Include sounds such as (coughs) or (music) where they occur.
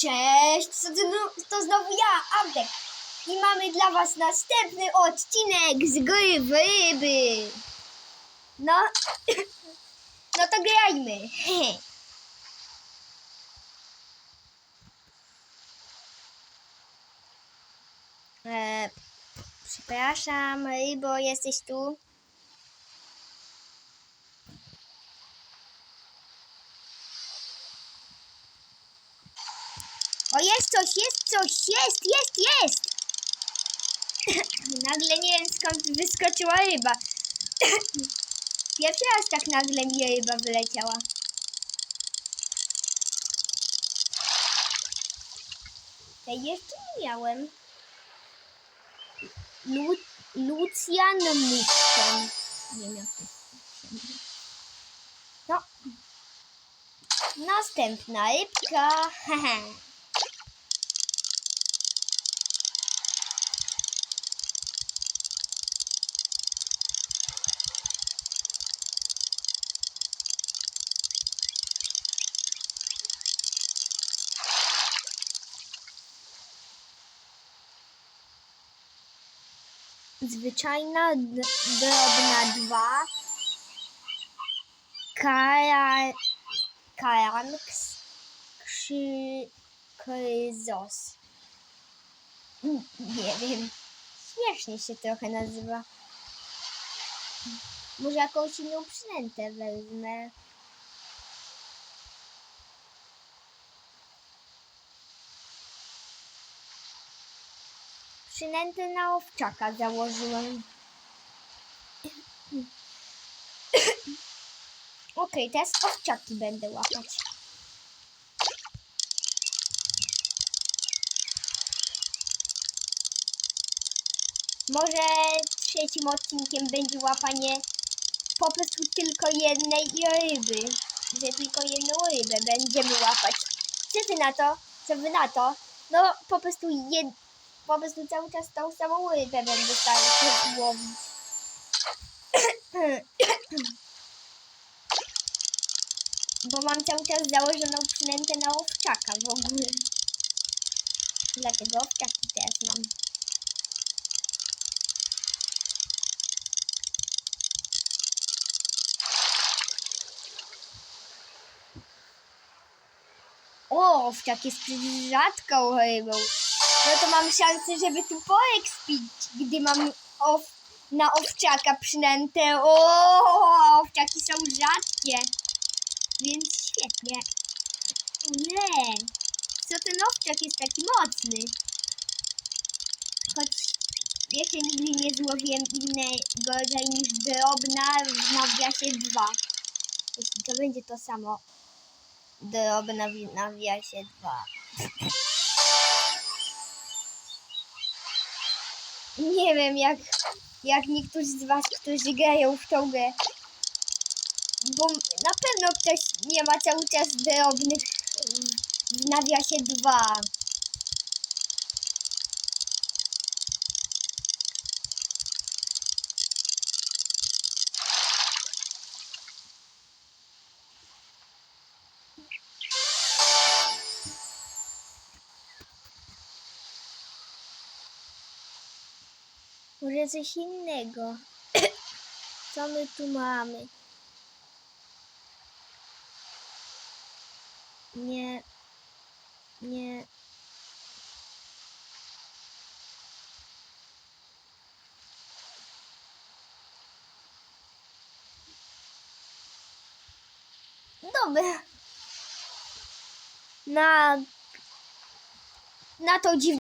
Cześć, to, to, to znowu ja, Antek. I mamy dla was następny odcinek z gry w ryby. No, (coughs) no to grajmy. (coughs) E, przepraszam, rybo, jesteś tu? Jest coś, jest coś, jest, jest, jest! (coughs) nagle nie wiem skąd wyskoczyła ryba. (coughs) Pierwszy raz tak nagle mi ryba wyleciała. Tej jeszcze nie miałem. Lu Lucjan Muszon. Nie mówi. No. Następna rybka. (laughs) Zwyczajna drobna dwa. Kara, karanks. Krzy, kryzos. Mm, Nie wiem. Śmiesznie się trochę nazywa. Może jakąś inną przynętę wezmę. Przynętę na owczaka założyłem. Okej, teraz owczaki będę łapać. Może trzecim odcinkiem będzie łapanie po prostu tylko jednej ryby. Że tylko jedną rybę będziemy łapać. Co ty na to? Co wy na to? No po prostu jed... po prostu cały czas tą samą rybę będę się łowić. Bo mam cały czas założoną przynętę na owczaka w ogóle. Dlatego owczaki teraz mam. O, owczak jest rzadką rybą. No to mam szansę, żeby tu poekspić, gdy mam na owczaka przynętę. O, owczaki są rzadkie. Więc świetnie. Nie. Co ten owczak jest taki mocny? Choć jeszcze nigdy nie złowiłem innego rodzaju niż drobna w nawiasie 2. Jeśli to będzie to samo. Drobna w nawiasie 2. Nie wiem jak, jak niektórzy z was, którzy grają w tą grę. Bo na pewno ktoś nie ma cały czas drobnych w nawiasie 2. Może coś innego. (clears throat) Co my tu mamy? Nie. Nie. Dobra. Na. Na tą dziwną.